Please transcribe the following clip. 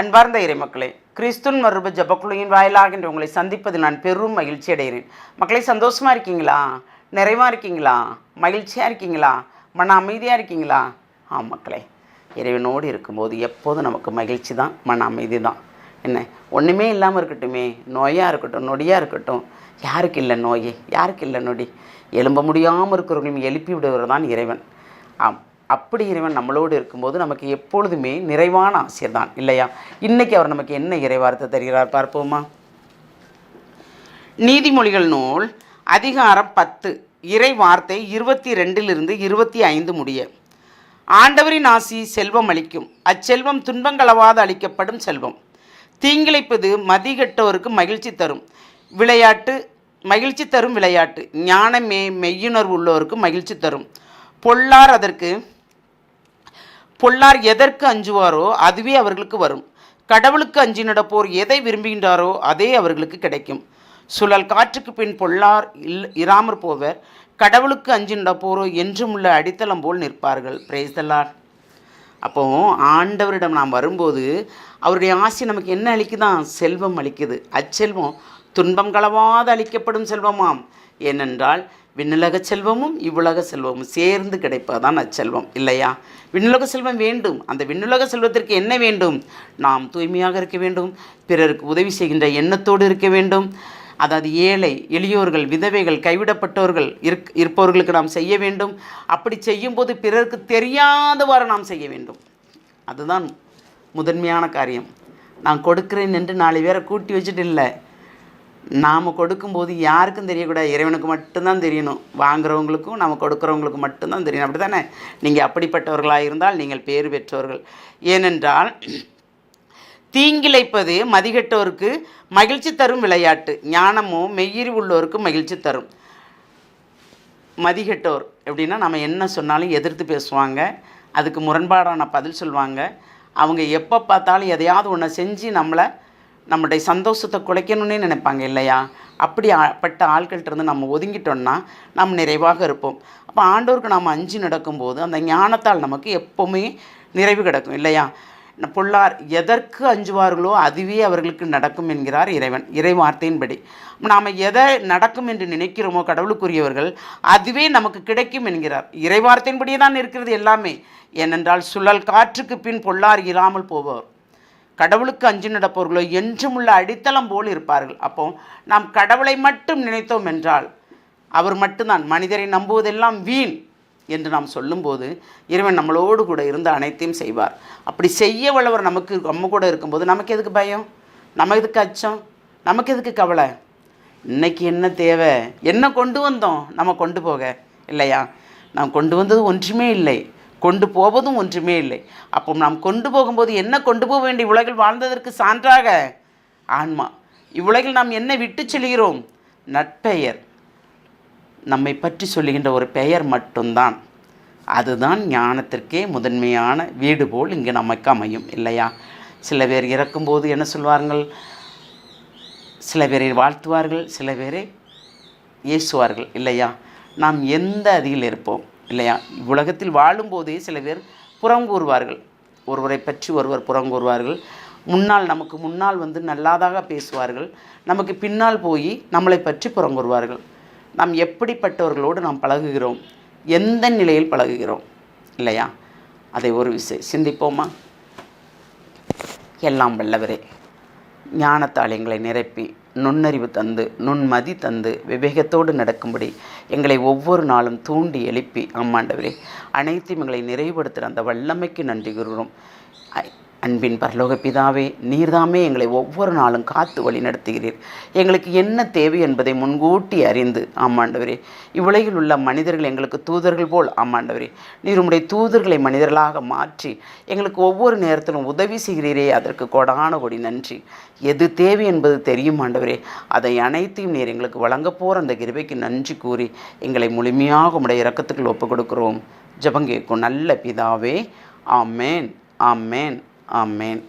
அன்பார்ந்த இறைமக்களே கிறிஸ்துன் மறுப ஜபக்குழுவின் வாயிலாக என்று உங்களை சந்திப்பது நான் பெரும் மகிழ்ச்சி அடைகிறேன். மக்களை சந்தோஷமாக இருக்கீங்களா? நிறைவாக இருக்கீங்களா? மகிழ்ச்சியாக இருக்கீங்களா? மன அமைதியாக இருக்கீங்களா? ஆ மக்களே இறைவனோடு இருக்கும்போது எப்போதும் நமக்கு மகிழ்ச்சி தான் மன அமைதி தான். என்ன? ஒன்றுமே இல்லாமல் இருக்கட்டுமே நோயாக இருக்கட்டும் நொடியாக இருக்கட்டும் யாருக்கு இல்லை நோயே? யாருக்கு இல்லை நொடி? எழும்ப முடியாமல் இருக்கிறவங்களையும் எழுப்பி விடுவது தான் இறைவன். ஆம். அப்படி இறைவன் நம்மளோடு இருக்கும்போது நமக்கு எப்பொழுதுமே நிறைவான ஆசிரியர் தான் இல்லையா? இன்னைக்கு அவர் நமக்கு என்ன இறைவார்த்தை தருகிறார் பார்ப்போமா? நீதிமொழிகள் நூல் அதிகாரம் பத்து இறை வார்த்தை இருபத்தி ரெண்டிலிருந்து இருபத்தி ஐந்து முடிய. ஆண்டவரின் ஆசி செல்வம் அளிக்கும். அச்செல்வம் துன்பங்களவாது அளிக்கப்படும் செல்வம். தீங்கிழைப்பது மதிகெட்டோருக்கு மகிழ்ச்சி தரும். விளையாட்டு மகிழ்ச்சி தரும் விளையாட்டு. ஞானமே மெய்யுணர்வு உள்ளோருக்கு மகிழ்ச்சி தரும். பொல்லார் அதற்கு பொல்லார் எதற்கு அஞ்சுவாரோ அதுவே அவர்களுக்கு வரும். கடவுளுக்கு அஞ்சி நடப்போர் எதை விரும்புகின்றாரோ அதே அவர்களுக்கு கிடைக்கும். சுழல் காற்றுக்கு பின் பொல்லார் இல் இராமற் போவர் கடவுளுக்கு அஞ்சி நடப்போரோ என்றும் உள்ள அடித்தளம் போல் நிற்பார்கள். பிரேஸ்தலார் அப்போ ஆண்டவரிடம் நாம் வரும்போது அவருடைய ஆசை நமக்கு என்ன அளிக்குதான் செல்வம் அளிக்குது. அச்செல்வம் துன்பம் களவாது அளிக்கப்படும் செல்வமாம். ஏனென்றால் விண்ணுலக செல்வமும் இவ்வுலக செல்வமும் சேர்ந்து கிடைப்பதுதான் அச்செல்வம் இல்லையா? விண்ணுலக செல்வம் வேண்டும். அந்த விண்ணுலக செல்வத்திற்கு என்ன வேண்டும்? நாம் தூய்மையாக இருக்க வேண்டும். பிறருக்கு உதவி செய்கின்ற எண்ணத்தோடு இருக்க வேண்டும். அதாவது ஏழை எளியோர்கள் விதவைகள் கைவிடப்பட்டவர்கள் இருக் இருப்பவர்களுக்கு நாம் செய்ய வேண்டும். அப்படி செய்யும்போது பிறருக்கு தெரியாதவாறு நாம் செய்ய வேண்டும். அதுதான் முதன்மையான காரியம். நான் கொடுக்குறேன் என்று நாலு பேரை கூட்டி வச்சுட்டு இல்லை. நாம் கொடுக்கும்போது யாருக்கும் தெரியக்கூடாது. இறைவனுக்கு மட்டும்தான் தெரியணும். வாங்குறவங்களுக்கும் நம்ம கொடுக்குறவங்களுக்கு மட்டும்தான் தெரியணும். அப்படி தானே நீங்கள் அப்படிப்பட்டவர்களாக இருந்தால் நீங்கள் பேர் பெற்றவர்கள் ஏனென்றால் தீங்கிழைப்பது மதிகெட்டோருக்கு மகிழ்ச்சி தரும் விளையாட்டு. ஞானமோ மெய்யிரி உள்ளோருக்கு மகிழ்ச்சி தரும். மதிகெட்டோர் எப்படின்னா நம்ம என்ன சொன்னாலும் எதிர்த்து பேசுவாங்க. அதுக்கு முரண்பாடான பதில் சொல்லுவாங்க அவங்க எப்போ பார்த்தாலும் எதையாவது ஒன்றை செஞ்சு நம்மளை நம்முடைய சந்தோஷத்தை குலைக்கணும்னே நினைப்பாங்க இல்லையா? அப்படி பட்ட ஆட்கள்கிட்ட இருந்து நம்ம ஒதுங்கிட்டோம்னா நாம் நிறைவாக இருப்போம். அப்போ ஆண்டோருக்கு நாம் அஞ்சு நடக்கும்போது அந்த ஞானத்தால் நமக்கு எப்போவுமே நிறைவு கிடக்கும் இல்லையா? பொல்லார் எதற்கு அஞ்சுவார்களோ அதுவே அவர்களுக்கு நடக்கும் என்கிறார் இறைவன் இறை வார்த்தையின்படி. நாம் எதை நடக்கும் என்று நினைக்கிறோமோ கடவுளுக்குரியவர்கள் அதுவே நமக்கு கிடைக்கும் என்கிறார். இறை வார்த்தையின்படியே தான் இருக்கிறது எல்லாமே. ஏனென்றால் சுழல் காற்றுக்கு பின் பொள்ளார் இல்லாமல் போவார் கடவுளுக்கு அஞ்சு நடப்பவர்களோ என்றும் உள்ள அடித்தளம் போல் இருப்பார்கள். அப்போ நாம் கடவுளை மட்டும் நினைத்தோம் என்றால் அவர் மட்டும்தான். மனிதரை நம்புவதெல்லாம் வீண் என்று நாம் சொல்லும்போது இறைவன் நம்மளோடு கூட இருந்து அனைத்தையும் செய்வார். அப்படி செய்ய வல்லவர் நமக்கு நம்ம கூட இருக்கும்போது நமக்கு எதுக்கு பயம்? நமக்கு எதுக்கு அச்சம்? நமக்கு எதுக்கு கவலை? இன்னைக்கு என்ன தேவை? என்ன கொண்டு வந்தோம்? நம்ம கொண்டு போக. இல்லையா? நாம் கொண்டு வந்தது ஒன்றுமே இல்லை. கொண்டு போவதும் ஒன்றுமே இல்லை. அப்போ நாம் கொண்டு போகும்போது என்ன கொண்டு போக வேண்டிய உலகில் வாழ்ந்ததற்கு சான்றாக? ஆன்மா. இவ்வுலகில் நாம் என்ன விட்டு செல்கிறோம்? நட்பெயர் நம்மை பற்றி சொல்லுகின்ற ஒரு பெயர் மட்டும்தான். அதுதான் ஞானத்திற்கே முதன்மையான வீடு போல் இங்கே நமக்கு அமையும் இல்லையா? சில பேர் இறக்கும்போது என்ன சொல்வார்கள்? சில பேரை வாழ்த்துவார்கள் சில பேரை ஏசுவார்கள் இல்லையா? நாம் எந்த அதில் இருப்போம்? இல்லையா? உலகத்தில் வாழும்போதே சில பேர் புறங்கூறுவார்கள். ஒருவரை பற்றி ஒருவர் புறங்கூறுவார்கள். முன்னால் நமக்கு முன்னால் வந்து நல்லாதாக பேசுவார்கள். நமக்கு பின்னால் போய் நம்மளை பற்றி புறங்கூறுவார்கள். நாம் எப்படிப்பட்டவர்களோடு நாம் பழகுகிறோம்? எந்த நிலையில் பழகுகிறோம்? இல்லையா? அதை ஒரு விசை சிந்திப்போமா? எல்லாம் வல்லவரே. ஞானத்தால் எங்களை நிரப்பி நுண்ணறிவு தந்து நுண்மதி தந்து விவேகத்தோடு நடக்கும்படி எங்களை ஒவ்வொரு நாளும் தூண்டி எழுப்பி அம்மாண்டவரே அனைத்தும் எங்களை நிறைவுபடுத்துகிற அந்த வல்லமைக்கு நன்றி கூறுகிறோம். ஐ- அன்பின் பரலோக பிதாவே நீர்தாமே எங்களை ஒவ்வொரு நாளும் காத்து வழி நடத்துகிறீர். எங்களுக்கு என்ன தேவை என்பதை முன்கூட்டி அறிந்து ஆமாண்டவரே இவ்வுலகில் உள்ள மனிதர்கள் எங்களுக்கு தூதர்கள் போல் ஆமாண்டவரே நீர் உம்முடைய தூதர்களை மனிதர்களாக மாற்றி எங்களுக்கு ஒவ்வொரு நேரத்திலும் உதவி செய்கிறீரே அதற்கு கொடான கொடி நன்றி. எது தேவை என்பது தெரியும் ஆண்டவரே அதை அனைத்தையும் நீர் எங்களுக்கு வழங்க போகிற அந்த கிருபைக்கு நன்றி கூறி எங்களை முழுமையாக உம்முடைய இறக்கத்துக்குள் ஒப்புக் கொடுக்கிறோம் ஜபங்கேக்கும் நல்ல பிதாவே ஆமேன் ஆமேன். ஆமேன்